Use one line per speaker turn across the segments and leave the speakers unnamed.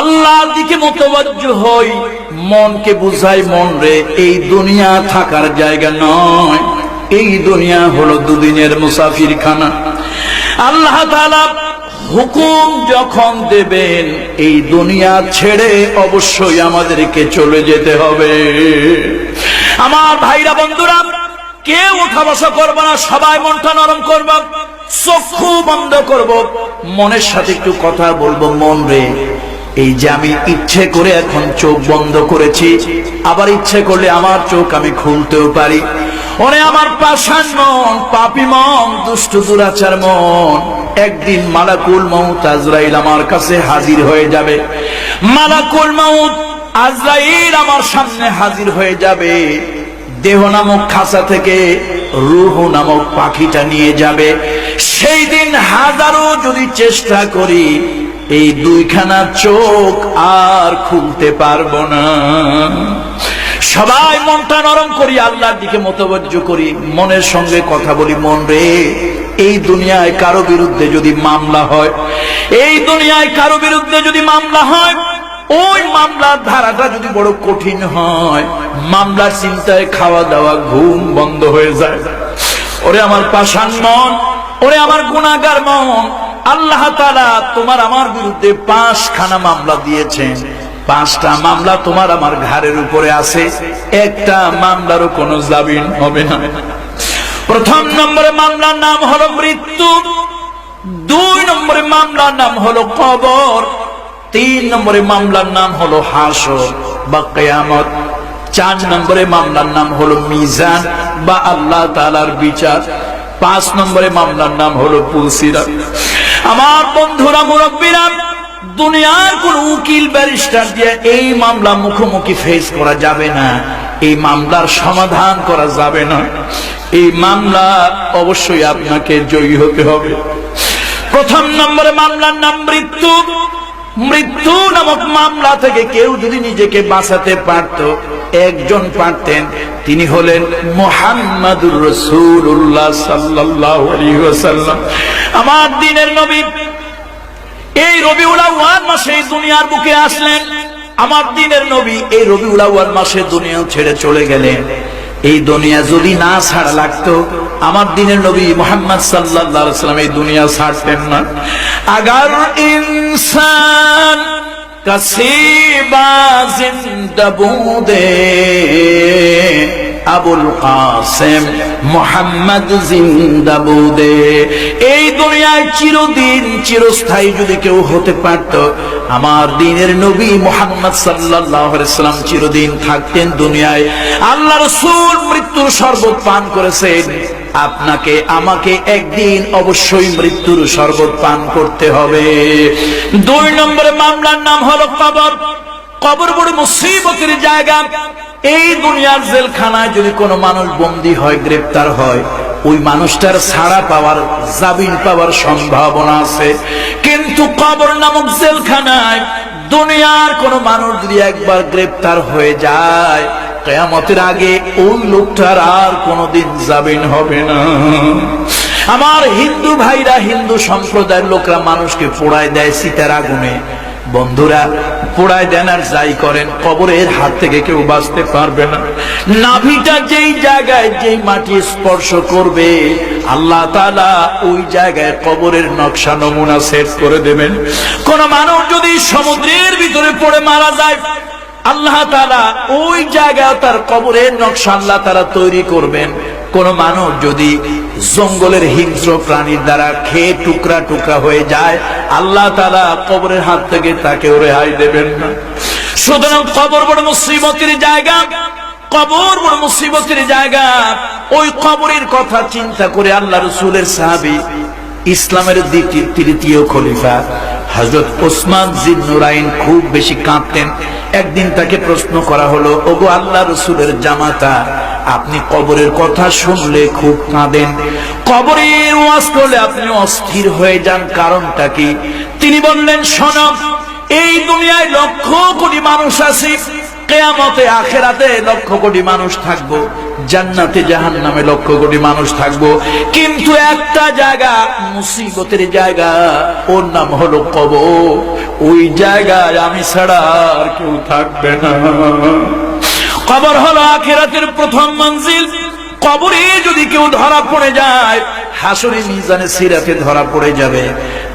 আল্লাহর দিকে মতবাজ্য হই, মনকে বুঝাই মন রে, এই দুনিয়া থাকার জায়গা নয়। এই দুনিয়া হলো দুদিনের মুসাফির খানা আল্লাহ তাআলা হুকুম যখন দেবেন, এই দুনিয়া ছেড়ে অবশ্যই আমাদেরকে চলে যেতে হবে। আমার ভাইরা বন্ধুরা, কেউ উঠা বসা করব না, সবাই মনটা নরম করব, চক্ষু বন্ধ করব। মনের সাথে একটু কথা বলব, মন রে। এই যে আমি ইচ্ছে করে এখন চোখ বন্ধ করেছি, আবার ইচ্ছে করলে আমার চোখ আমি খুলতেও পারি। ওরে আমার পাষাণ মন, পাপি মন, দুষ্ট দুরাচার মন, একদিন মালাকুল মাউত আজরাইল আমার কাছে হাজির হয়ে যাবে। মালাকুল মাউত আজরাইল আমার সামনে হাজির হয়ে যাবে। দেহ নামক খাঁচা থেকে রুহ নামক পাখিটা নিয়ে যাবে। সেই দিন হাজারো যদি চেষ্টা করি এই দুইখানা চোখ আর খুলতে পারব না। সবাই মনটা নরম করি, আল্লাহর দিকে মতবজ্জ করি, মনের সঙ্গে কথা বলি, মন রে, এই দুনিয়ায় কারও বিরুদ্ধে যদি মামলা হয়, এই দুনিয়ায় কারও বিরুদ্ধে যদি মামলা হয়, ওই মামলার ধারাটা যদি বড় কঠিন হয়, মামলার চিন্তায় খাওয়া দাওয়া ঘুম বন্ধ হয়ে যায়। ওরে আমার পাষাণ মন, ওরে আমার গুণাগার মন আল্লাহ তালা তোমার আমার বিরুদ্ধে পাঁচখানা মামলা দিয়েছেন। পাঁচটা মামলা তোমার আমার ঘাড়ের উপরে আছে। একটা মামলারও কোনো জামিন হবে না। প্রথম নম্বরে মামলার নাম হলো মৃত্যু। দুই নম্বরে মামলার নাম হলো কবর। তিন নম্বরে মামলার নাম হলো হাসর বা কেয়ামত। চার নম্বরে মামলার নাম হলো মিজান বা আল্লাহ তালার বিচার। পাঁচ নম্বরে মামলার নাম হলো পুলসিরা আমার বন্ধুরা, মুরব্বীরা, দুনিয়ার কোন উকিল, ব্যারিস্টার দিয়ে এই মামলা মুখোমুখি ফেস করা যাবে না। এই মামলার সমাধান করা যাবে না। এই মামলা অবশ্যই আপনাকে জয়ী হতে হবে। প্রথম নম্বরে মামলার নাম মৃত্যু। মৃত্যু নামক মামলা থেকে কেউ যদি নিজেকে বাঁচাতে পারত, একজন পারতেন, তিনি হলেন মোহাম্মদুর রসুল্লাহ সাল্লাহ আমার দিনের নবী, এই রবিউল আউয়াল মাসে দুনিয়ার বুকে আসলেন। আমার দিনের নবী এই রবিউল আউয়াল মাসে দুনিয়া ছেড়ে চলে গেলেন। এই দুনিয়া যদি না ছাড় লাগতো, আমার দিনের নবী মোহাম্মদ সাল্লাল্লাহু সাল্লাম এই দুনিয়া ছাড়তেন না। আগার ইনসান কসিবা জিন্দা বুদে। আবুল কাসেম মোহাম্মদ জিন্দাবুদে। এই দুনিয়ায় চিরদিন, চিরস্থায়ী যদি কেউ হতে পারত, আমার দিনের নবী মোহাম্মদ সাল্লাম চিরদিন থাকতেন দুনিয়ায়। আল্লাহ মৃত্যুর শরবত পান করেছেন। আপনাকে, আমাকে একদিন অবশ্যই মৃত্যুর শরবত পান করতে হবে। দুই নম্বরে মামলার নাম হলো কবর। কবর বড় মুসিবতের জায়গা। এই দুনিয়ার জেলখানায় যদি কোনো মানুষ বন্দী হয়, গ্রেপ্তার হয়, ওই মানুষটার ছাড়া পাওয়ার, জামিন পাওয়ার সম্ভাবনা আছে। কিন্তু কবর নামক জেলখানায় দুনিয়ার কোন মানুষ যদি একবার গ্রেপ্তার হয়ে যায়, কেয়ামতের আগে ওই লোকটার আর কোনোদিন জামিন হবে না। আমার হিন্দু ভাইরা, হিন্দু সম্প্রদায়ের লোকরা মানুষকে পোড়ায় দেয় সীতার আগুনে। বন্ধুরা, পোড়ায় দেন আর যাই করেন, কবরের হাত থেকে কেউ বাঁচতে পারবে না। নাভিটা যেই জায়গায়, যেই মাটি স্পর্শ করবে, আল্লাহ তালা ওই জায়গায় কবরের নকশা নমুনা সেট করে দেবেন। কোন মানুষ যদি সমুদ্রের ভিতরে পড়ে মারা যায়, আল্লাহ তালা ওই জায়গায় তার কবরের নকশা আল্লাহ তারা তৈরি করবেন। কোন মানুষ যদি জঙ্গলের হিংস্র প্রাণীর দ্বারা খেয়ে টুকরা টুকরা হয়ে যায়। আল্লাহ তারা কবরের হাত থেকে তাকে রেহাই দেবেন না। সুতরাং কবর বড় মুসিবতের জায়গা। কবর বড় মুসিবতের জায়গা। ওই কবরের কথা চিন্তা করে আল্লাহ রসুলের সাহাবি ইসলামের দ্বিতীয়, তৃতীয় খলিফা হজরত ওসমান জিন্নুরাইন খুব বেশি কাঁদতেন। একদিন তাকে প্রশ্ন করা হলো, ওগো আল্লাহ রসুলের জামাতা, আপনি কবরের কথা শুনলে খুব কাঁদেন। কবরের ওয়াজ করলে আপনি অস্থির হয়ে যান, কারণটা কি? তিনি বললেন সনব এই দুনিয়ায় লক্ষ কোটি মানুষ আছে, কেয়ামতে, আখেরাতে লক্ষ কোটি মানুষ থাকব। জান্নাতে জাহান নামে লক্ষ কোটি মানুষ থাকব। কিন্তু একটা জায়গা, মুসিবতের জায়গা, ওর নাম হলো কবর। ওই জায়গায় আমি ছাড়া আর কেউ থাকবে না। কবর হলো আখেরাতের প্রথম মঞ্জিল। কবরে যদি কেউ ধরা পড়ে যায় হাসরে মিজানে সিরাতে ধরা পড়ে যাবে।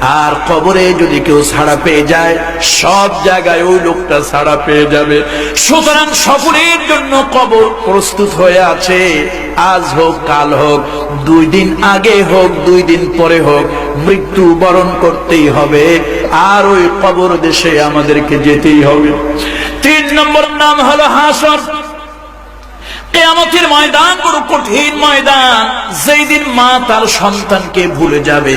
আর কবরে যদি কেউ ছাড়া পেয়ে যায়, সব জায়গায় ওই লোকটা ছাড়া পেয়ে যাবে। সুতরাং সকলের জন্য কবর প্রস্তুত হয়ে আছে। আজ হোক, কাল হোক, দুই দিন আগে হোক, দুই দিন পরে হোক, মৃত্যু বরণ করতেই হবে। আর ওই কবর দেশে আমাদেরকে যেতেই হবে। তিন নম্বর নাম হলো হাসর। কেয়ামতের ময়দান বড় কঠিন ময়দান। যেই দিন মা তার সন্তানকে ভুলে যাবে।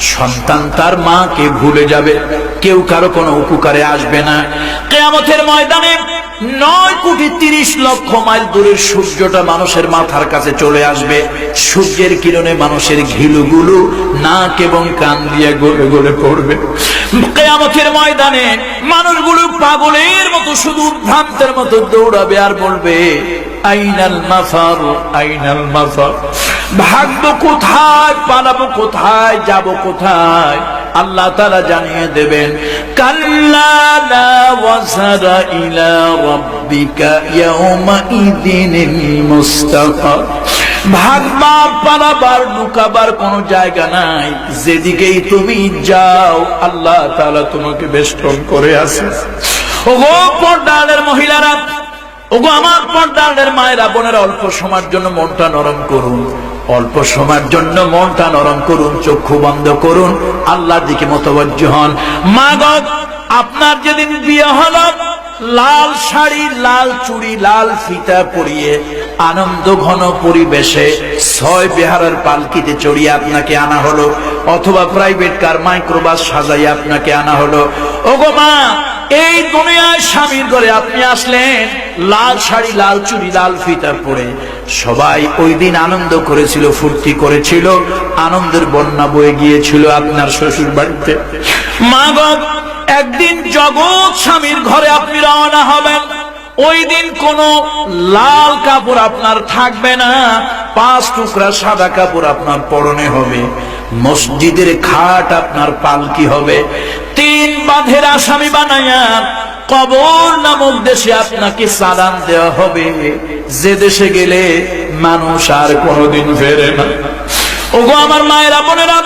সন্তান তার মাকে ভুলে যাবে। কেউ কারও কোনো উপকারে আসবে না। কেয়ামতের ময়দানে নয় কোটি তিরিশ লক্ষ মাইল দূরের সূর্যটা মানুষের মাথার কাছে চলে আসবে। সূর্যের কিরণে মানুষের ঘিলুগুলো নাক এবং কান দিয়ে গলে গলে পড়বে। কেয়ামতের ময়দানে মানুষগুলো পাগলের মতো, শুধু ভ্রান্তের মতো দৌড়াবে আর বলবে, আইনাল মাফার আইনাল মাফার। ভাগ্য কোথায়, পালাবো কোথায়, যাব কোথায়? আল্লাহ তারা জানিয়ে দেবেন লুকাবার কোন জায়গা নাই। যেদিকেই তুমি যাও, আল্লাহ তাআলা তোমাকে বেষ্টন করে আছে। ওগো পর্দালের মহিলারা, ওগো আমার পর্দালের মায়েরা, বোনেরা, অল্প সময়ের জন্য মনটা নরম করুন। অল্প সময়ের জন্য মনটা নরম করুন, চক্ষু বন্ধ করুন, আল্লাহর দিকে মতবজ্জ হন। মা আপনার যেদিন বিয়ে হলো, লাল শাড়ি, লাল চুড়ি, লাল ফিতা পরিয়ে আনন্দ ঘন পরিবেশে ছয় বিহারের পালকিতে চড়িয়ে আপনাকে আনা হলো, অথবা প্রাইভেট কার মাইক্রোবাস সাজাই আপনাকে আনা হলো। ওগো মা এই দুনিয়ায় স্বামীর ঘরে আপনি আসলেন, লাল শাড়ি, লাল চুরি লাল ফিতা পরে। সবাই ওই দিন আনন্দ করেছিল, ফুর্তি করেছিল, আনন্দের বন্যা বয়ে গিয়েছিল আপনার শ্বশুর বাড়িতে মা বাবা একদিন জগৎ স্বামীর ঘরে আপনি রওনা হবেন। ওই দিন কোন লাল কাপড় আপনার থাকবে না, পাঁচ টুকরা সাদা কাপড় আপনার পরনে হবে, মসজিদের খাট আপনার পালকি হবে, তিন বাঁধের আসামি বানাইয়া কবর নামক দেশে আপনাকে সালাম দেওয়া হবে, যে দেশে গেলে মানুষ আর কোনোদিন ফেরে না। ওগো আমার মায়েরা বোনেরা,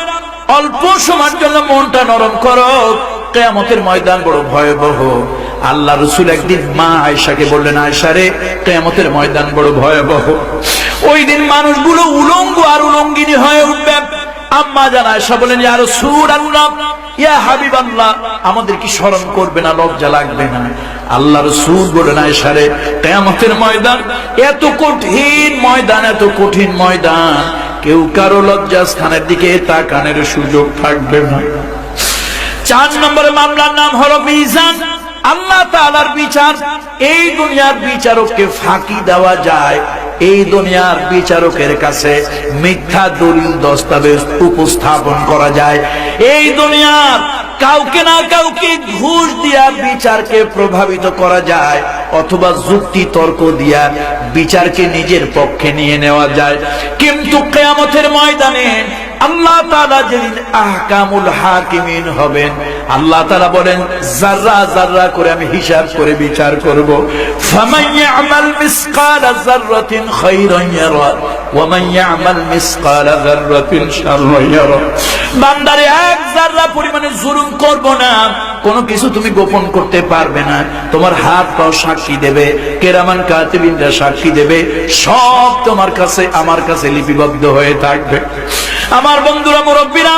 অল্প সময়ের জন্য মনটা নরম করো, কেয়ামতের ময়দান বড় ভয়াবহ। আল্লাহ রসুল একদিন মা আয়সাকে বললেন আয়সা রে, কেয়ামতের ময়দান বড় ভয়াবহ। ওই দিন মানুষগুলো উলঙ্গ আর উলঙ্গিনী হয়ে উঠবে। আম্মা জান আয়সা বলেন আল্লাহ ইয়া হাবিব আল্লাহ আমাদের কি স্মরণ করবে না, লজ্জা লাগবে না? ময়দান, এত কঠিন ময়দান, এত কঠিন ময়দান। কেউ কারও লজ্জা স্থানের দিকে তাকানের সুযোগ থাকবে না। চার নম্বরে মামলার নাম হলো মিজান। আল্লাহ তাআলার বিচার, এই দুনিয়ার বিচারককে ফাঁকি দেওয়া যায়। এই দুনিয়ার বিচারকের কাছে মিথ্যা দলিল দস্তাবেজ উপস্থাপন করা যায়। এই দুনিয়ার কাউকে না কাউকে ঘুষ দিয়া বিচারকে প্রভাবিত করা যায়, অথবা যুক্তি তর্ক দিয়া বিচারকে নিজের পক্ষে নিয়ে নেওয়া যায়। কিন্তু কেয়ামতের ময়দানে আল্লাহ তাআলা যেদিন আহকামুল হাকিমিন হবেন, আল্লাহ তাআলা বলেন জাররা জাররা করে আমি হিসাব করে বিচার করব, ফামান মিসকালা খাইরান ইয়ারা, ওয়া মান ইয়ামাল মিসকালা শাররান ইয়ারা। বান্দারে, এক জাররা পরিমাণে জুলুম করব না, কোনো কিছু তুমি গোপন করতে পারবে না। তোমার হাত পাও সাক্ষী দেবে, কেরামান কাতিবিনরা সাক্ষী দেবে, সব তোমার কাছে, আমার কাছে লিপিবদ্ধ হয়ে থাকবে। আমার বন্ধুরা মুরব্বীরা,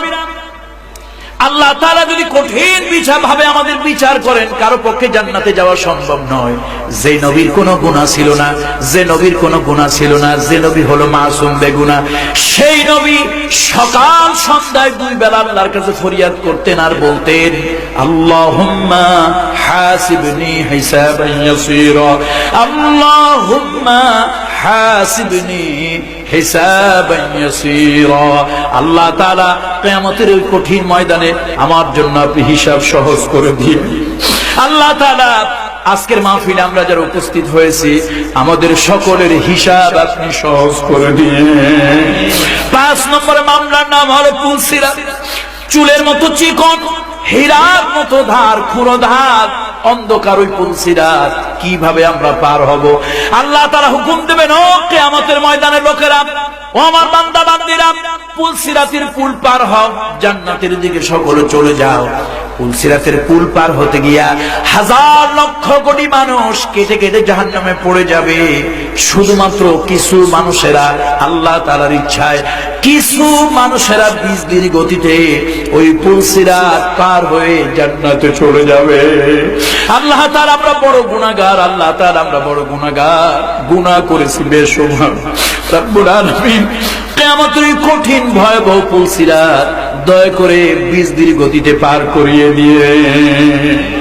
আল্লাহ তারা যদি কঠিন বিচার ভাবে আমাদের বিচার করেন, কারও পক্ষে জান্নাতে যাওয়া সম্ভব নয়। যে নবীর কোনো গুণা ছিল না, যে নবীর কোনো গুণা ছিল না, যে নবী হলো মাসুম বেগুনা, সেই নবী সকাল সন্ধ্যায় দুই বেলা আল্লাহর কাছে ফরিয়াদ করতেন আর বলতেন, আল্লাহুম্মা হাসিবনি হিসাবান ইয়াসীরা, আল্লাহুম্মা হাসিবনি আল্লাহ তাআলা কিয়ামতের ওই কঠিন ময়দানে আমার জন্য আপনি হিসাব সহজ করে দিন আল্লাহ তাআলা আজকের মাহফিলে আমরা যারা উপস্থিত হয়েছি, আমাদের সকলের হিসাব আপনি সহজ করে দিয়ে পাঁচ নম্বরে মামলার নাম হলো পুলসিরা চুলের মতো চিকন, হীরার মতো ধার খুঁড়ো ধার অন্ধকার ওই পুলসিরাত কীভাবে আমরা পার হব? আল্লাহ তারা হুকুম দেবেন, ও কেয়ামতের ময়দানের লোকেরা, ও আমার বান্দা বান্দিরা পুলসিরাতের পুল পার হও, জান্নাতের দিকে সকলে চলে যাও। পুলসিরাতের পুল পার হতে গিয়া হাজার লক্ষ কোটি মানুষ কেটে কেটে জাহান নামে পড়ে যাবে। শুধুমাত্র কিছু মানুষেরা আল্লাহ তালার ইচ্ছায়, কিছু মানুষেরা বিজলির গতিতে ওই পুলসিরাত পার হয়ে জান্নাতে চলে যাবে। আল্লাহ তার আমরা বড় গুণাগার আল্লাহ তার, আমরা বড় গুণাগার গুণা করেছি বেশ আমাদের কঠিন ভয়াবহ পুলসিরাত দয়া করে বিশ দীর্ঘ গতিতে পার করিয়ে দিয়ে।